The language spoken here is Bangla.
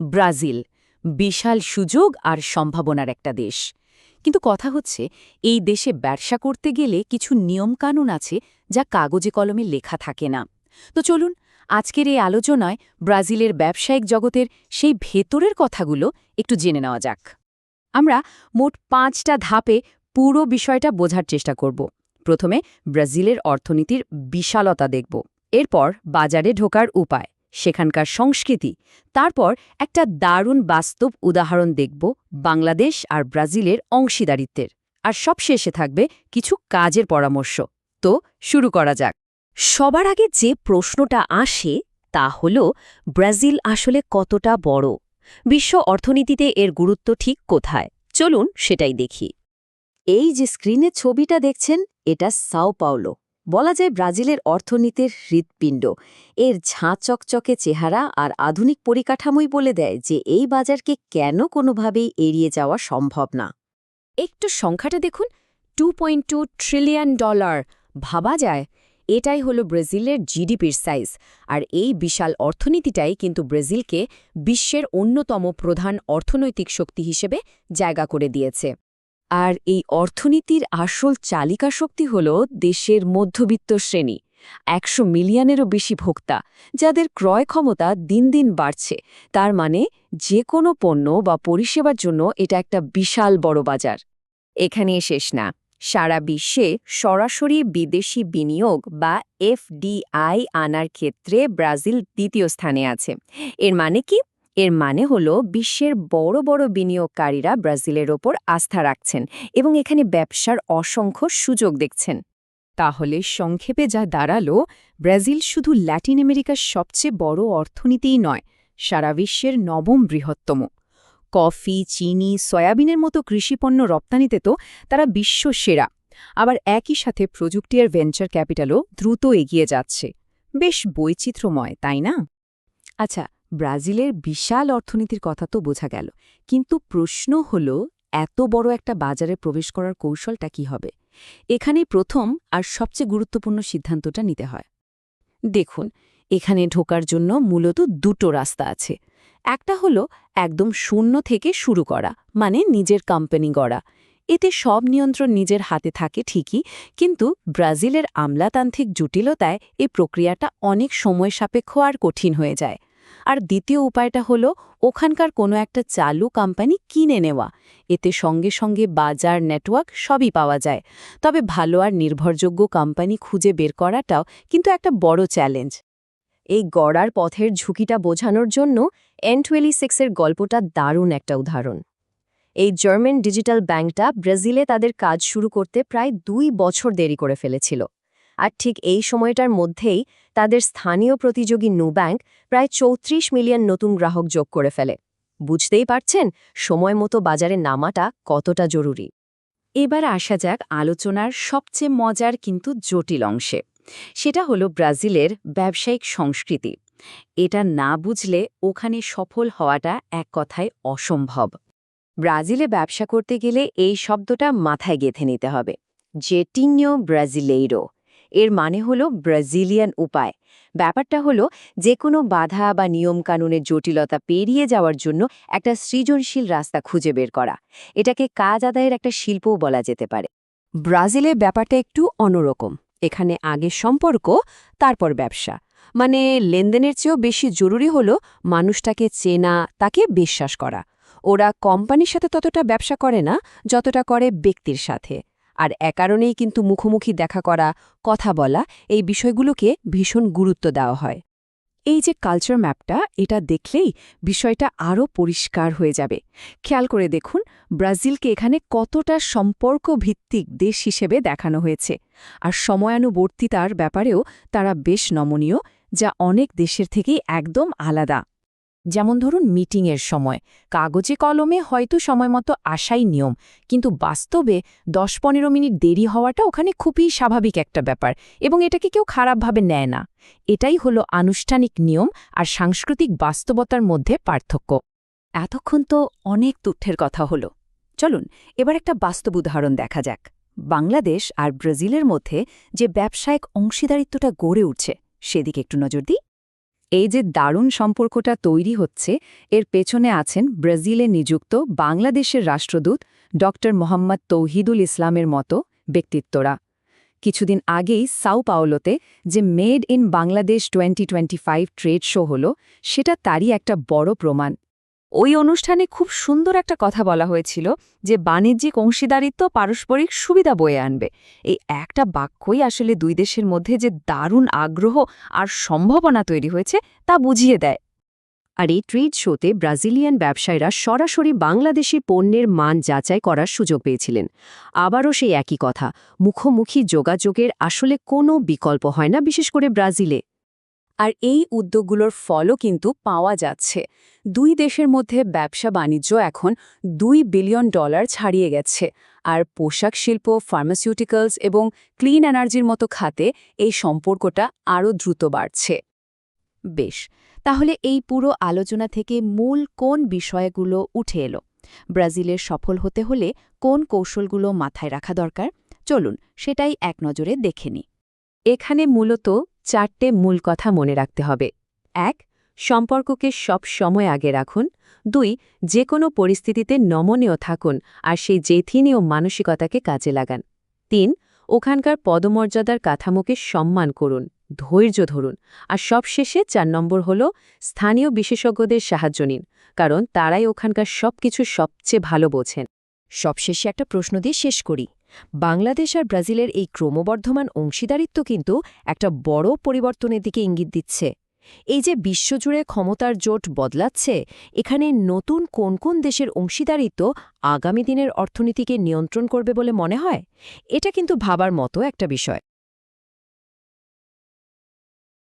ব্রাজিল, বিশাল সুযোগ আর সম্ভাবনার একটা দেশ। কিন্তু কথা হচ্ছে, এই দেশে ব্যবসা করতে গেলে কিছু নিয়মকানুন আছে যা কাগজে কলমে লেখা থাকে না। তো চলুন, আজকের এই আলোচনায় ব্রাজিলের ব্যবসায়িক জগতের সেই ভেতরের কথাগুলো একটু জেনে নেওয়া যাক। আমরা মোট পাঁচটা ধাপে পুরো বিষয়টা বোঝার চেষ্টা করব। প্রথমে ব্রাজিলের অর্থনীতির বিশালতা দেখব। এরপর বাজারে ঢোকার উপায়। সেখানকার সংস্কৃতি। তারপর একটা দারুণ বাস্তব উদাহরণ দেখব বাংলাদেশ আর ব্রাজিলের অংশীদারিত্বের। আর সবশেষে থাকবে কিছু কাজের পরামর্শ। তো শুরু করা যাক। সবার আগে যে প্রশ্নটা আসে তা হল, ব্রাজিল আসলে কতটা বড়? বিশ্ব অর্থনীতিতে এর গুরুত্ব ঠিক কোথায়? চলুন সেটাই দেখি। এই যে স্ক্রিনে ছবিটা দেখছেন, এটা সাও পাওলো। বলা যায় ব্রাজিলের অর্থনীতির হৃৎপিণ্ড। এর ঝাঁ চকচকে চেহারা আর আধুনিক পরিকাঠামোই বলে দেয় যে এই বাজারকে কেন কোনোভাবেই এড়িয়ে যাওয়া সম্ভব না। একটু সংখ্যাটা দেখুন, টু ট্রিলিয়ন ডলার। ভাবা যায়, এটাই হলো ব্রাজিলের জিডিপির সাইজ। আর এই বিশাল অর্থনীতিটাই কিন্তু ব্রাজিলকে বিশ্বের অন্যতম প্রধান অর্থনৈতিক শক্তি হিসেবে জায়গা করে দিয়েছে। আর এই অর্থনীতির আসল চালিকা শক্তি হল দেশের মধ্যবিত্ত শ্রেণি, একশো মিলিয়নেরও বেশি ভোক্তা, যাদের ক্রয় ক্ষমতা দিন দিন বাড়ছে। তার মানে যে কোনো পণ্য বা পরিষেবার জন্য এটা একটা বিশাল বড় বাজার। এখানে শেষ না। সারা বিশ্বে সরাসরি বিদেশি বিনিয়োগ বা এফডিআই আনার ক্ষেত্রে ব্রাজিল দ্বিতীয় স্থানে আছে। এর মানে কি? এর মানে হল বিশ্বের বড় বড় বিনিয়োগকারীরা ব্রাজিলের ওপর আস্থা রাখছেন এবং এখানে ব্যবসার অসংখ্য সুযোগ দেখছেন। তাহলে সংক্ষেপে যা দাঁড়াল, ব্রাজিল শুধু ল্যাটিন আমেরিকার সবচেয়ে বড় অর্থনীতিই নয়, সারা বিশ্বের নবম বৃহত্তম। কফি, চিনি, সয়াবিনের মতো কৃষিপণ্য রপ্তানিতে তো তারা বিশ্ব সেরা। আবার একই সাথে প্রযুক্তি আর ভেঞ্চার ক্যাপিটালও দ্রুত এগিয়ে যাচ্ছে। বেশ বৈচিত্র্যময়, তাই না? আচ্ছা ব্রাজিলের বিশাল অর্থনীতির কথা তো বোঝা গেল। কিন্তু প্রশ্ন হল, এত বড় একটা বাজারে প্রবেশ করার কৌশলটা কি হবে? এখানেই প্রথম আর সবচেয়ে গুরুত্বপূর্ণ সিদ্ধান্তটা নিতে হয়। দেখুন, এখানে ঢোকার জন্য মূলত দুটো রাস্তা আছে। একটা হলো একদম শূন্য থেকে শুরু করা মানে নিজের কোম্পানি গড়া। এতে সব নিয়ন্ত্রণ নিজের হাতে থাকে ঠিকই, কিন্তু ব্রাজিলের আমলাতান্ত্রিক জটিলতায় এই প্রক্রিয়াটা অনেক সময় সাপেক্ষ আর কঠিন হয়ে যায়। আর দ্বিতীয় উপায়টা হলো, ওখানকার কোনো একটা চালু কোম্পানি কিনে নেওয়া। এতে সঙ্গে সঙ্গে বাজার নেটওয়ার্ক সবই পাওয়া যায়। তবে ভালো আর নির্ভরযোগ্য কোম্পানি খুঁজে বের করাটাও কিন্তু একটা বড় চ্যালেঞ্জ এই গড়ার পথের ঝুঁকিটা বোঝানোর জন্য এন টুয়েলি সিক্সের গল্পটা দারুণ একটা উদাহরণ। এই জার্মান ডিজিটাল ব্যাংকটা ব্রাজিলে তাদের কাজ শুরু করতে প্রায় দুই বছর দেরি করে ফেলেছিল। আর ঠিক এই সময়টার মধ্যেই তাদের স্থানীয় প্রতিযোগী নুব্যাংক প্রায় চৌত্রিশ মিলিয়ন নতুন গ্রাহক যোগ করে ফেলে। বুঝতেই পারছেন, সময় মতো বাজারে নামাটা কতটা জরুরি। এবার আসা যাক আলোচনার সবচেয়ে মজার কিন্তু জটিল অংশে। সেটা হলো ব্রাজিলের ব্যবসায়িক সংস্কৃতি। এটা না বুঝলে ওখানে সফল হওয়াটা এক কথায় অসম্ভব। ব্রাজিলে ব্যবসা করতে গেলে এই শব্দটা মাথায় গেঁথে নিতে হবে। জেটিনিও ব্রাজিলেইরো। এর মানে হলো ব্রাজিলিয়ান উপায়। ব্যাপারটা হলো যে কোনো বাধা বা নিয়মকানুনের জটিলতা পেরিয়ে যাওয়ার জন্য একটা সৃজনশীল রাস্তা খুঁজে বের করা। এটাকে কাজ আদায়ের একটা শিল্পও বলা যেতে পারে। ব্রাজিলে ব্যাপারটা একটু অন্যরকম। এখানে আগে সম্পর্ক, তারপর ব্যবসা। মানে লেনদেনের চেয়েও বেশি জরুরি হলো মানুষটাকে চেনা, তাকে বিশ্বাস করা। ওরা কোম্পানির সাথে ততটা ব্যবসা করে না, যতটা করে ব্যক্তির সাথে। আর এ কারণেই কিন্তু মুখোমুখি দেখা করা, কথা বলা এই বিষয়গুলোকে ভীষণ গুরুত্ব দেওয়া হয়। এই যে কালচার ম্যাপটা এটা দেখলেই বিষয়টা আরও পরিষ্কার হয়ে যাবে। খেয়াল করে দেখুন, ব্রাজিলকে এখানে কতটা সম্পর্ক ভিত্তিক দেশ হিসেবে দেখানো হয়েছে। আর সময়ানুবর্তিতার ব্যাপারেও তারা বেশ নমনীয়, যা অনেক দেশের থেকেই একদম আলাদা। যেমন ধরুন মিটিংয়ের সময়। কাগজে কলমে হয়তো সময়মতো আসাই নিয়ম, কিন্তু বাস্তবে দশ পনেরো মিনিট দেরি হওয়াটা ওখানে খুবই স্বাভাবিক একটা ব্যাপার এবং এটাকে কেউ খারাপভাবে নেয় না। এটাই হলো আনুষ্ঠানিক নিয়ম আর সাংস্কৃতিক বাস্তবতার মধ্যে পার্থক্য। এতক্ষণ তো অনেক তথ্যের কথা হলো। চলুন, এবার একটা বাস্তব উদাহরণ দেখা যাক। বাংলাদেশ আর ব্রাজিলের মধ্যে যে ব্যবসায়িক অংশীদারিত্বটা গড়ে উঠছে, সেদিকে একটু নজর দিই। এই যে দারুণ সম্পর্কটা তৈরি হচ্ছে, এর পেছনে আছেন ব্রাজিলে নিযুক্ত বাংলাদেশের রাষ্ট্রদূত ড মোহাম্মদ তৌহিদুল ইসলামের মতো ব্যক্তিত্বরা। কিছুদিন আগেই সাউ পাওলোতে যে made in Bangladesh twenty twenty five trade show হলো, সেটা তারই একটা বড় প্রমাণ। ওই অনুষ্ঠানে খুব সুন্দর একটা কথা বলা হয়েছিল যে বাণিজ্যিক অংশীদারিত্ব পারস্পরিক সুবিধা বয়ে আনবে। এই একটা বাক্যই আসলে দুই দেশের মধ্যে যে দারুণ আগ্রহ আর সম্ভাবনা তৈরি হয়েছে তা বুঝিয়ে দেয়। আর এই ট্রেড শোতে ব্রাজিলিয়ান ব্যবসায়ীরা সরাসরি বাংলাদেশি পণ্যের মান যাচাই করার সুযোগ পেয়েছিলেন। আবারও সেই একই কথা, মুখোমুখি যোগাযোগের আসলে কোনো বিকল্প হয় না, বিশেষ করে ব্রাজিলে। আর এই উদ্যোগগুলোর ফলও কিন্তু পাওয়া যাচ্ছে। দুই দেশের মধ্যে ব্যবসা বাণিজ্য এখন দুই বিলিয়ন ডলার ছাড়িয়ে গেছে। আর পোশাক শিল্প ফার্মাসিউটিক্যালস এবং ক্লিন এনার্জির মতো খাতে এই সম্পর্কটা আরও দ্রুত বাড়ছে। বেশ, তাহলে এই পুরো আলোচনা থেকে মূল কোন বিষয়গুলো উঠে এলো? ব্রাজিলের সফল হতে হলে কোন কৌশলগুলো মাথায় রাখা দরকার? চলুন, সেটাই এক নজরে দেখে নি এখানে মূলত চারটে মূল কথা মনে রাখতে হবে। এক, সম্পর্ককে সব সময় আগে রাখুন। দুই যে কোনো পরিস্থিতিতে নমনীয় থাকুন আর সেই জেথিনীয় মানসিকতাকে কাজে লাগান। তিন, ওখানকার পদমর্যাদার কাঠামোকে সম্মান করুন, ধৈর্য ধরুন আর সবশেষে চার নম্বর হল স্থানীয় বিশেষজ্ঞদের সাহায্য নিন, কারণ তারাই ওখানকার সবকিছু সবচেয়ে ভালো বোঝেন। সবশেষে একটা প্রশ্ন দিয়ে শেষ করি। বাংলাদেশ আর ব্রাজিলের এই ক্রমবর্ধমান অংশীদারিত্ব কিন্তু একটা বড় পরিবর্তনের দিকে ইঙ্গিত দিচ্ছে। এই যে বিশ্বজুড়ে ক্ষমতার জোট বদলাচ্ছে, এখানে নতুন কোন কোন দেশের অংশীদারিত্ব আগামী দিনের অর্থনীতিকে নিয়ন্ত্রণ করবে বলে মনে হয়? এটা কিন্তু ভাবার মতো একটা বিষয়।